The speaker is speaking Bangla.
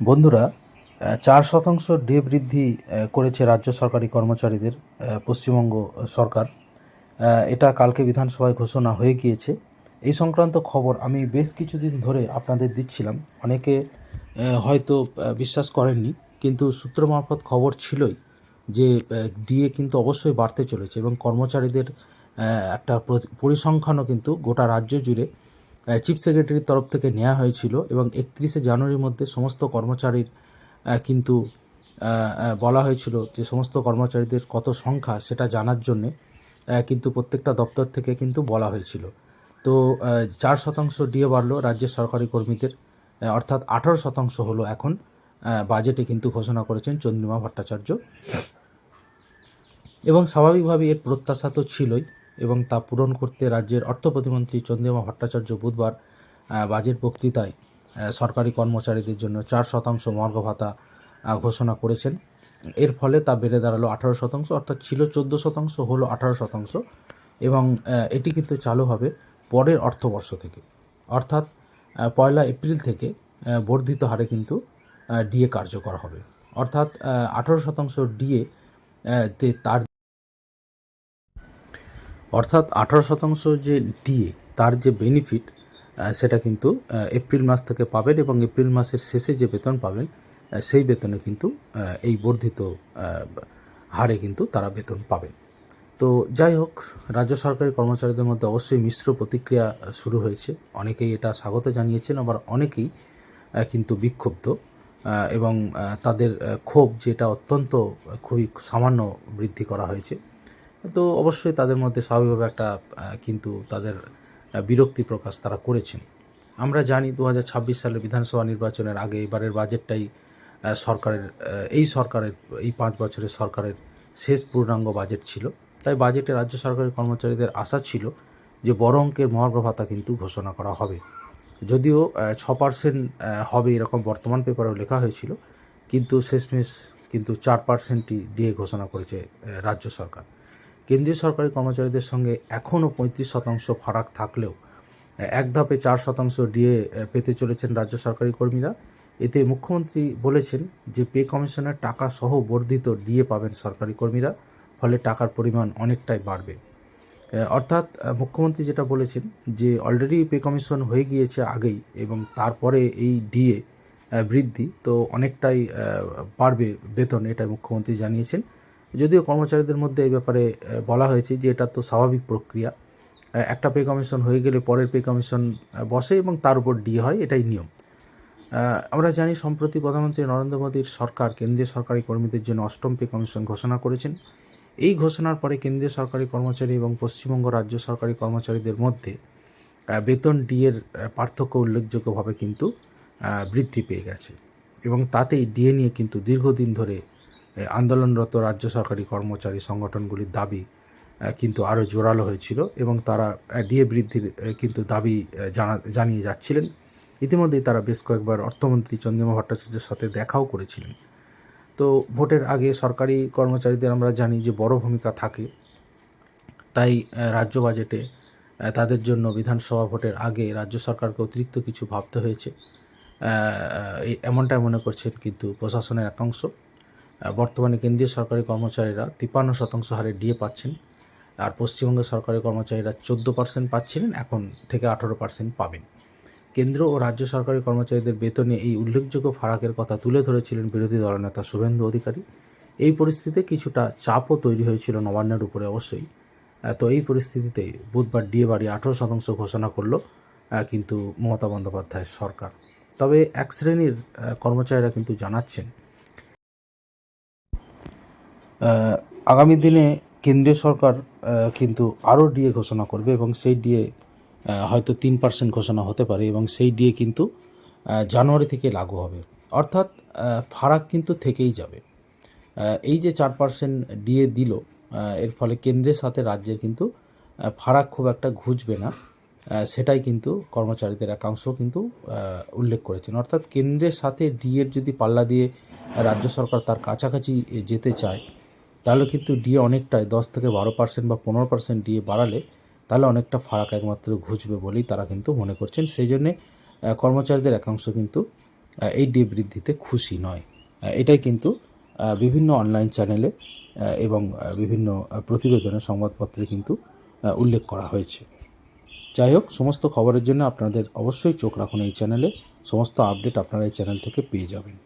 বন্ধুরা চার শতাংশ ডে বৃদ্ধি করেছে রাজ্য সরকারি কর্মচারীদের পশ্চিমবঙ্গ সরকার। এটা কালকে বিধানসভায় ঘোষণা হয়ে গিয়েছে। এই সংক্রান্ত খবর আমি বেশ কিছুদিন ধরে আপনাদের দিচ্ছিলাম। অনেকে হয়তো বিশ্বাস করেননি, কিন্তু সূত্র মারফত খবর ছিলই যে ডিএ কিন্তু অবশ্যই বাড়তে চলেছে এবং কর্মচারীদের একটা পরিসংখ্যানও কিন্তু গোটা রাজ্য জুড়ে চিফ সেক্রেটারির তরফ থেকে নেওয়া হয়েছিল এবং একত্রিশে জানুয়ারির মধ্যে সমস্ত কর্মচারীর কিন্তু বলা হয়েছিল যে সমস্ত কর্মচারীদের কত সংখ্যা সেটা জানার জন্যে কিন্তু প্রত্যেকটা দপ্তর থেকে কিন্তু বলা হয়েছিল। তো চার শতাংশ ডিএ বাড়লো রাজ্যের সরকারি কর্মীদের অর্থাৎ আঠারো শতাংশ হলো এখন বাজেটে কিন্তু ঘোষণা করেছেন চন্দ্রিমা ভট্টাচার্য। এবং স্বাভাবিকভাবেই এর প্রত্যাশা তো ছিলই এবং তা পূরণ করতে রাজ্যের অর্থ প্রতিমন্ত্রী চন্দ্রিমা ভট্টাচার্য বুধবার বাজেট বক্তৃতায় সরকারি কর্মচারীদের জন্য চার শতাংশ মর্গ ভাতা ঘোষণা করেছেন। এর ফলে তা বেড়ে দাঁড়াল আঠারো শতাংশ, অর্থাৎ ছিল চোদ্দ শতাংশ, হলো আঠারো শতাংশ এবং এটি কিন্তু চালু হবে পরের অর্থবর্ষ থেকে। অর্থাৎ পয়লা এপ্রিল থেকে বর্ধিত হারে কিন্তু ডিএ কার্যকর হবে। অর্থাৎ আঠারো শতাংশ ডিএ তে তার অর্থাৎ আঠারো শতাংশ যে ডিএ তার যে বেনিফিট সেটা কিন্তু এপ্রিল মাস থেকে পাবেন এবং এপ্রিল মাসের শেষে যে বেতন পাবেন সেই বেতনে কিন্তু এই বর্ধিত হারে কিন্তু তারা বেতন পাবেন। তো যাই হোক, রাজ্য সরকারি কর্মচারীদের মধ্যে অবশ্যই মিশ্র প্রতিক্রিয়া শুরু হয়েছে। অনেকেই এটা স্বাগত জানিয়েছেন, আবার অনেকেই কিন্তু বিক্ষুব্ধ এবং তাদের ক্ষোভ যেটা অত্যন্ত খুবই সামান্য বৃদ্ধি করা হয়েছে। তো অবশ্যই তাদের মধ্যে স্বাভাবিকভাবে একটা কিন্তু তাদের বিরক্তি প্রকাশ তারা করেছেন। আমরা জানি দু হাজার ছাব্বিশ সালে বিধানসভা নির্বাচনের আগে এবারের বাজেটটাই সরকারের এই সরকারের, এই পাঁচ বছরের সরকারের শেষ পূর্ণাঙ্গ বাজেট ছিল। তাই বাজেটে রাজ্য সরকারের কর্মচারীদের আশা ছিল যে বড় অঙ্কের মহার্ঘ ভাতা কিন্তু ঘোষণা করা হবে। যদিও ছ পার্সেন্ট হবে এরকম বর্তমান পেপারেও লেখা হয়েছিল, কিন্তু শেষমেশ কিন্তু চার পার্সেন্টই দিয়ে ঘোষণা করেছে রাজ্য সরকার। কেন্দ্রীয় সরকারি কর্মচারীদের সঙ্গে এখনও পঁয়ত্রিশ শতাংশ ফারাক থাকলেও, এক ধাপে চার শতাংশ ডিএ পেতে চলেছেন রাজ্য সরকারি কর্মীরা। এতে মুখ্যমন্ত্রী বলেছেন যে পে কমিশনের টাকা সহ বর্ধিত ডিএ পাবেন সরকারি কর্মীরা, ফলে টাকার পরিমাণ অনেকটাই বাড়বে। অর্থাৎ মুখ্যমন্ত্রী যেটা বলেছেন যে অলরেডি পে কমিশন হয়ে গিয়েছে আগেই এবং তারপরে এই ডিএ বৃদ্ধি তো অনেকটাই বাড়বে বেতন এটা মুখ্যমন্ত্রী জানিয়েছেন। যদিও কর্মচারীদের মধ্যে এই ব্যাপারে বলা হয়েছে যে এটা তো স্বাভাবিক প্রক্রিয়া। একটা পে কমিশন হয়ে গেলে পরের পে কমিশন বসে এবং তার উপর ডিএ হয়, এটাই নিয়ম। আমরা জানি সম্প্রতি প্রধানমন্ত্রী নরেন্দ্র মোদীর সরকার, কেন্দ্রীয় সরকারি কর্মীদের জন্য অষ্টম পে কমিশন ঘোষণা করেছেন। এই ঘোষণার পরে কেন্দ্রীয় সরকারি কর্মচারী এবং পশ্চিমবঙ্গ রাজ্য সরকারি কর্মচারীদের মধ্যে বেতন ডিএর পার্থক্য উল্লেখযোগ্যভাবে কিন্তু বৃদ্ধি পেয়ে গেছে। এবং তাতেই ডিএ নিয়ে কিন্তু দীর্ঘদিন ধরে আন্দোলনরত রাজ্য সরকারি কর্মচারী সংগঠনগুলির দাবি কিন্তু আরও জোরালো হয়েছিল এবং তারা ডিএ বৃদ্ধির কিন্তু দাবি জানা, জানিয়ে যাচ্ছিলেন। ইতিমধ্যেই তারা বেশ কয়েকবার অর্থমন্ত্রী চন্দ্রিমা ভট্টাচার্যের সাথে দেখাও করেছিলেন। তো ভোটের আগে সরকারি কর্মচারীদের আমরা জানি যে বড় ভূমিকা থাকে। তাই রাজ্য বাজেটে তাদের জন্য বিধানসভা ভোটের আগে রাজ্য সরকারকে অতিরিক্ত কিছু ভাবতে হয়েছে। এমনটাই মনে করছেন কিন্তু প্রশাসনের একাংশ। বর্তমানে কেন্দ্রীয় সরকারি কর্মচারীরা তিপ্পান্ন শতাংশ হারে ডিএ পাচ্ছেন আর পশ্চিমবঙ্গের সরকারি কর্মচারীরা চোদ্দ পার্সেন্ট পাচ্ছিলেন, এখন থেকে আঠেরো পার্সেন্ট পাবেন। কেন্দ্র ও রাজ্য সরকারি কর্মচারীদের বেতনে এই উল্লেখযোগ্য ফারাকের কথা তুলে ধরেছিলেন বিরোধী দলনেতা শুভেন্দু অধিকারী। এই পরিস্থিতিতে কিছুটা চাপও তৈরি হয়েছিল নবান্নের উপরে অবশ্যই। তো এই পরিস্থিতিতে বুধবার ডিএ বাড়ি আঠেরো শতাংশ ঘোষণা করল কিন্তু মমতা বন্দ্যোপাধ্যায়ের সরকার। তবে এক শ্রেণির কর্মচারীরা কিন্তু জানাচ্ছেন আগামী দিনে কেন্দ্রীয় সরকার কিন্তু আরও ডিএ ঘোষণা করবে এবং সেই ডিএ হয়তো তিন পার্সেন্ট ঘোষণা হতে পারে এবং সেই ডিএ কিন্তু জানুয়ারি থেকে লাগু হবে। অর্থাৎ ফারাক কিন্তু থেকেই যাবে। এই যে চার পার্সেন্ট ডিএ দিল এর ফলে কেন্দ্রের সাথে রাজ্যের কিন্তু ফারাক খুব একটা ঘুচবে না। সেটাই কিন্তু কর্মচারীদের একাংশ কিন্তু উল্লেখ করেছেন। অর্থাৎ কেন্দ্রের সাথে ডিএর যদি পাল্লা দিয়ে রাজ্য সরকার তার কাছাকাছি যেতে চায় তাহলে কিন্তু ডিএ অনেকটাই দশ থেকে বারো পার্সেন্ট বা পনেরো পার্সেন্ট ডিএ বাড়ালে তাহলে অনেকটা ফারাক একমাত্র ঘুচবে বলেই তারা কিন্তু মনে করছেন। সেই জন্যে কর্মচারীদের একাংশ কিন্তু এই ডিএ বৃদ্ধিতে খুশি নয়। এটাই কিন্তু বিভিন্ন অনলাইন চ্যানেলে এবং বিভিন্ন প্রতিবেদনে সংবাদপত্রে কিন্তু উল্লেখ করা হয়েছে। যাই হোক, সমস্ত খবরের জন্য আপনাদের অবশ্যই চোখ রাখুন এই চ্যানেলে। সমস্ত আপডেট আপনারা এই চ্যানেল থেকে পেয়ে যাবেন।